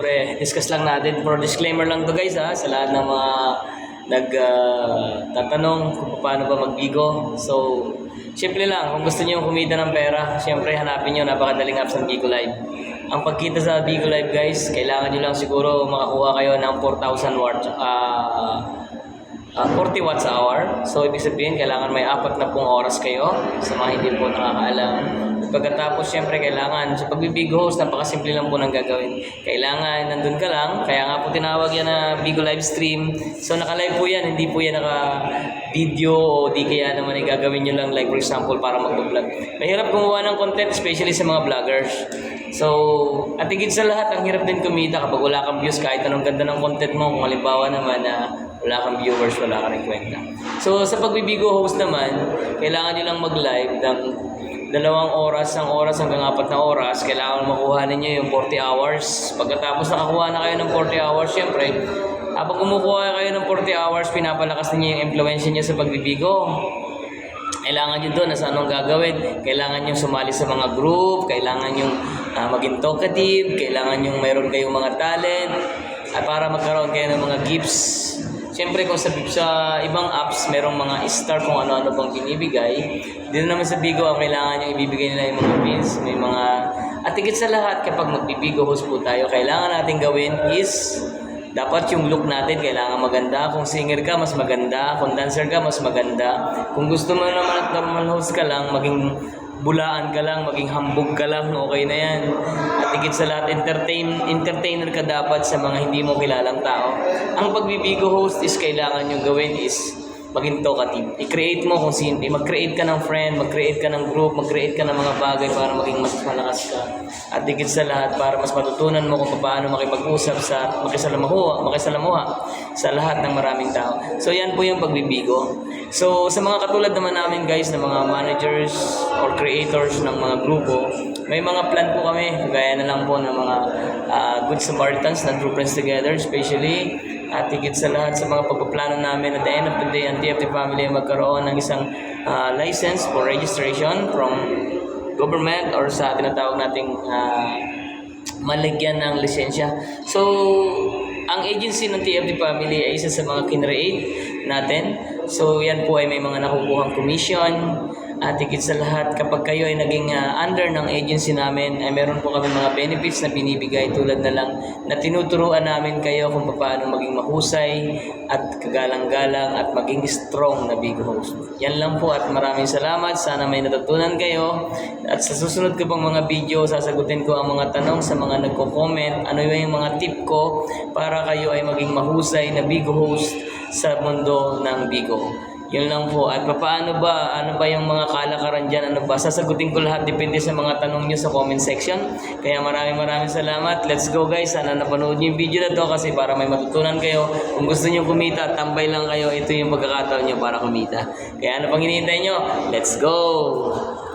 Pre, discuss lang natin. For disclaimer lang to guys ha, sa lahat ng mga nag ah, tatanong kung paano ba magbigo. So, simple lang, kung gusto niyo kumita ng pera, siyempre hanapin niyo napakadaling apps ng Bigo Live. Ang pagkita sa Bigo Live guys, kailangan niyo lang siguro makakuha kayo ng 4,000 watts ah ah, 40 watts hour. So, ibig sabihin, kailangan may apat na pong oras kayo sa mga hindi po nakakaalam. At Pagkatapos, syempre, kailangan sa pagbibig host, napakasimple lang po ng gagawin. Kailangan, nandun ka lang. Kaya nga po tinawag yan na Bigo live stream. So, naka-live po yan. Hindi po yan naka-video o di kaya naman ay gagawin nyo lang like for example para mag-vlog. Mahirap gumawa ng content, especially sa mga vloggers. So, at higit sa lahat, ang hirap din kumita kapag wala kang views kahit anong ganda ng content mo. Kung halimbawa naman na wala kang viewers, wala kang kwenta. So, sa pagbibigo host naman, kailangan nyo lang mag-live ng dalawang oras, ang oras hanggang apat na oras. Kailangan makuha ninyo yung 40 hours. Pagkatapos nakakuha na kayo ng 40 hours, syempre, habang kumukuha kayo ng 40 hours, pinapalakas ninyo yung influence nyo sa pagbibigo kailangan nyo doon sa anong gagawin. Kailangan nyo sumali sa mga group, kailangan nyo ah, maging talkative, kailangan nyo mayroon kayong mga talent, at para magkaroon kayo ng mga gifts. Siyempre kung sa, sa ibang apps, merong mga star kung ano-ano pang binibigay. Dito naman sa Bigo, ang kailangan nyo ibibigay nila yung mga pins, may mga... At higit sa lahat, kapag magbibigo host po tayo, kailangan natin gawin is dapat yung look natin kailangan maganda. Kung singer ka, mas maganda. Kung dancer ka, mas maganda. Kung gusto mo naman at normal host ka lang, maging bulaan ka lang, maging hambog ka lang, okay na yan. At higit sa lahat, entertain, entertainer ka dapat sa mga hindi mo kilalang tao. Ang pagbibigo host is kailangan yung gawin is maging talkative. I-create mo kung sino, mag-create ka ng friend, mag-create ka ng group, mag-create ka ng mga bagay para maging mas malakas ka. At higit sa lahat, para mas matutunan mo kung paano makipag-usap sa makisalamuha, makisalamuha sa lahat ng maraming tao. So yan po yung pagbibigo. So sa mga katulad naman namin guys, na mga managers or creators ng mga grupo, may mga plan po kami, gaya na lang po ng mga ah, Good Samaritans na True Friends Together, especially at higit sa lahat sa mga pagpaplano namin at the end of the day, ang TFT family ay magkaroon ng isang ah, license for registration from government or sa tinatawag nating ah, malagyan ng lisensya. So, ang agency ng TFT Family ay isa sa mga kinreate natin. So, yan po ay may mga nakukuhang commission. At higit sa lahat, kapag kayo ay naging ah, under ng agency namin, ay meron po kami mga benefits na binibigay tulad na lang na tinuturuan namin kayo kung paano maging mahusay at kagalang-galang at maging strong na big host. Yan lang po at maraming salamat. Sana may natutunan kayo. At sa susunod ko pang mga video, sasagutin ko ang mga tanong sa mga nagko-comment. Ano yung mga tip ko para kayo ay maging mahusay na big host sa mundo ng Bigo. Yun lang po. At paano ba, ano ba yung mga kalakaran dyan, ano ba? Sasagutin ko lahat depende sa mga tanong nyo sa comment section. Kaya maraming maraming salamat. Let's go guys. Sana napanood nyo yung video na to kasi para may matutunan kayo. Kung gusto nyo kumita, tambay lang kayo. Ito yung pagkakataon nyo para kumita. Kaya ano pang hinihintay nyo? Let's go!